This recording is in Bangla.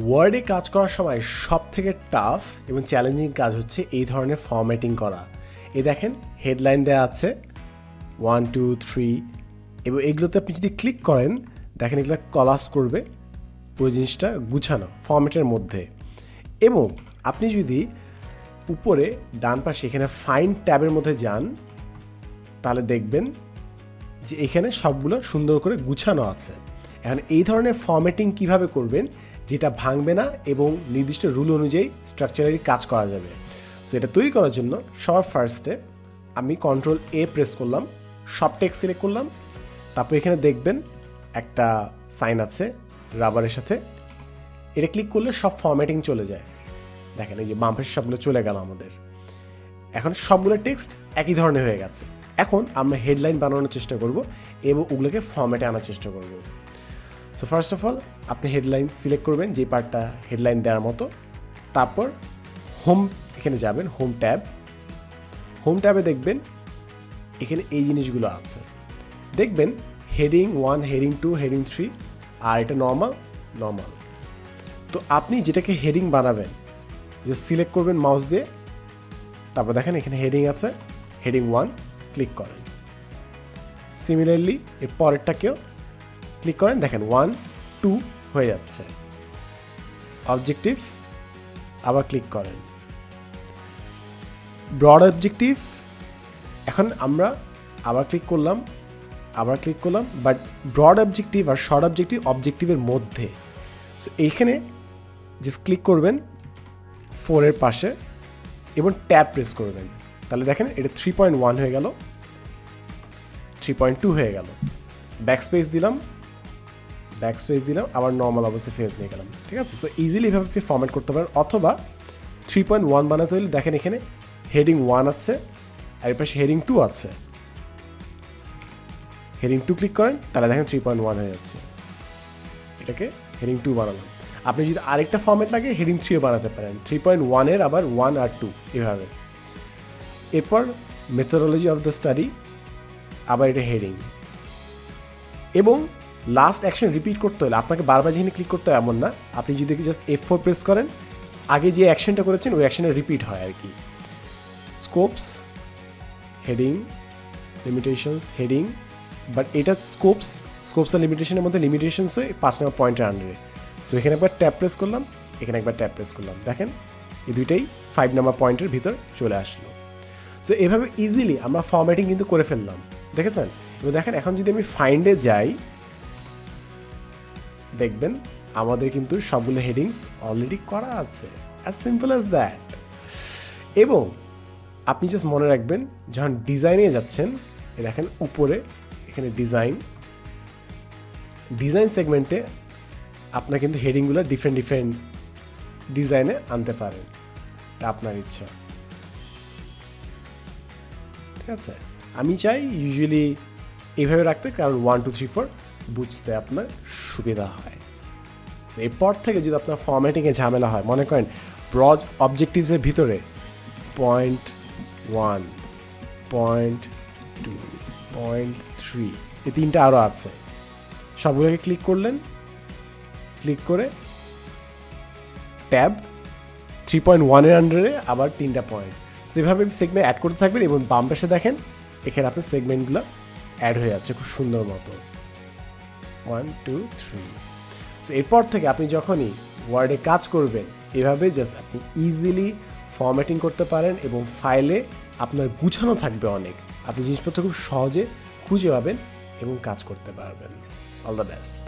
ওয়ার্ডে কাজ করার সময় সব থেকে টাফ এবং চ্যালেঞ্জিং কাজ হচ্ছে এই ধরনের ফর্ম্যাটিং করা। এ দেখেন হেডলাইন দেওয়া আছে ওয়ান টু থ্রি এবং এগুলোতে আপনি যদি ক্লিক করেন, দেখেন এগুলো কলাস করবে, পুরো জিনিসটা গুছানো ফরম্যাটের মধ্যে। এবং আপনি যদি উপরে ডান পাশে এখানে ফাইন ট্যাবের মধ্যে যান, তাহলে দেখবেন যে এখানে সবগুলো সুন্দর করে গুছানো আছে। এখন এই ধরনের ফরম্যাটিং কীভাবে করবেন যেটা ভাঙবে না এবং নির্দিষ্ট রুল অনুযায়ী স্ট্রাকচারালি কাজ করা যাবে। সো এটা তৈরি করার জন্য সবার ফার্স্টে আমি কন্ট্রোল এ প্রেস করলাম, সব টেক্সট সিলেক্ট করলাম, তারপর এখানে দেখবেন একটা সাইন আছে রাবারের সাথে। এটা ক্লিক করলে সব ফরম্যাটিং চলে যায়। দেখেন, এই যে বাম্পের সবগুলো চলে গেল আমাদের। এখন সবগুলো টেক্সট একই ধরনের হয়ে গেছে। এখন আমরা হেডলাইন বানানোর চেষ্টা করব এবং ওগুলোকে ফর্ম্যাটে আনার চেষ্টা করব। সো ফার্স্ট অফ অল আপনি হেডলাইন সিলেক্ট করবেন, যে পার্টটা হেডলাইন দেওয়ার মতো। তারপর হোম এখানে যাবেন হোম ট্যাব হোম ট্যাবে দেখবেন, এখানে এই জিনিসগুলো আছে। দেখবেন heading one heading two heading three আর এটা নর্মাল নর্মাল তো আপনি যেটাকে হেডিং বানাবেন, যে সিলেক্ট করবেন মাউস দিয়ে, তারপর দেখেন এখানে হেডিং আছে হেডিং ওয়ান ক্লিক করেন। সিমিলারলি এর পরেরটাকেও ক্লিক করেন, দেখেন ওয়ান টু হয়ে যাচ্ছে। অবজেক্টিভ আবার ক্লিক করেন। ব্রড অবজেক্টিভ এখন আমরা আবার ক্লিক করলাম, আবার ক্লিক করলাম বাট ব্রড অবজেক্টিভ আর শর্ট অবজেক্টিভ অবজেক্টিভের মধ্যে। সো এইখানে জাস্ট ক্লিক করবেন ফোরের পাশে এবং ট্যাব প্রেস করবেন। তাহলে দেখেন, এটা থ্রি পয়েন্ট ওয়ান হয়ে গেল থ্রি পয়েন্ট টু হয়ে গেল। ব্যাক স্পেস দিলাম। ব্যাক স্পেস দিলাম, আবার নর্মাল অবস্থায় ফেরত নিয়ে গেলাম। ঠিক আছে? সো ইজিলি এভাবে আপনি ফর্ম্যাট করতে পারেন, অথবা থ্রি পয়েন্ট ওয়ান বানাতে হলে দেখেন এখানে হেডিং ওয়ান আছে, আর এর পাশে হেডিং টু আছে। হেডিং টু ক্লিক করেন, তাহলে দেখেন থ্রি পয়েন্ট ওয়ান হয়ে যাচ্ছে। এটাকে হেডিং টু বানালাম। আপনি যদি আরেকটা ফর্ম্যাট লাগে হেডিং থ্রিও বানাতে পারেন। থ্রি পয়েন্ট ওয়ানের আবার ওয়ান আর টু এভাবে। এরপর মেথোডোলজি অফ দ্য স্টাডি আবার এটা হেডিং এবং লাস্ট অ্যাকশন রিপিট করতে হলে, আপনাকে বারবার যেখানে ক্লিক করতে হয় এমন না। আপনি যদি জাস্ট এফ ফোর প্রেস করেন, আগে যে অ্যাকশনটা করেছেন, ওই অ্যাকশনটা রিপিট হয় আর কি। Scopes heading limitations heading but এটা স্কোপস স্কোপস আর লিমিটেশনের মধ্যে লিমিটেশনস হয় পাঁচ নম্বর পয়েন্টের আন্ডারে সো এখানে একবার ট্যাপ প্রেস করলাম, এখানে একবার ট্যাপ প্রেস করলাম। দেখেন, এই দুইটাই ফাইভ নাম্বার পয়েন্টের ভিতর চলে আসলো। সো এভাবে ইজিলি আমরা ফর্ম্যাটিং কিন্তু করে ফেললাম। দেখেছেন? এবার দেখেন, এখন যদি আমি ফাইন্ডে যাই দেখবেন, আমাদের কিন্তু সবগুলো হেডিংস অলরেডি করা আছে। অ্যাজ সিম্পল অ্যাজ দ্যাট এবং আপনি জাস্ট মনে রাখবেন, যখন ডিজাইনে যাচ্ছেন দেখেন উপরে এখানে ডিজাইন ডিজাইন সেগমেন্টে আপনার কিন্তু হেডিংগুলো ডিফারেন্ট ডিফারেন্ট ডিজাইনে আনতে পারেন। আপনার ইচ্ছা। ঠিক আছে? আমি চাই ইউজুয়ালি এইভাবে রাখতে, কারণ ওয়ান টু থ্রি ফোর বুঝতে আপনার সুবিধা হয়। এরপর থেকে যদি আপনার ফর্ম্যাটিংয়ে ঝামেলা হয়, মনে করেন ব্রড অবজেক্টিভসের ভিতরে point one point two point three এই তিনটা আরও আছে। সবগুলোকে ক্লিক করলেন ক্লিক করে ট্যাব থ্রি পয়েন্ট ওয়ানের আন্ডারে আবার তিনটা পয়েন্ট সেভাবে সেগমেন্ট অ্যাড করতে থাকবেন এবং বাম পাশে দেখেন, এখানে আপনার সেগমেন্টগুলো অ্যাড হয়ে যাচ্ছে খুব সুন্দর মতো। ওয়ান টু থ্রি সো এরপর থেকে আপনি যখনই ওয়ার্ডে কাজ করবেন, এভাবে জাস্ট আপনি ইজিলি ফরম্যাটিং করতে পারেন এবং ফাইলে আপনার গুছানো থাকবে অনেক। আপনি জিনিসপত্র খুব সহজে খুঁজে পাবেন এবং কাজ করতে পারবেন। All the best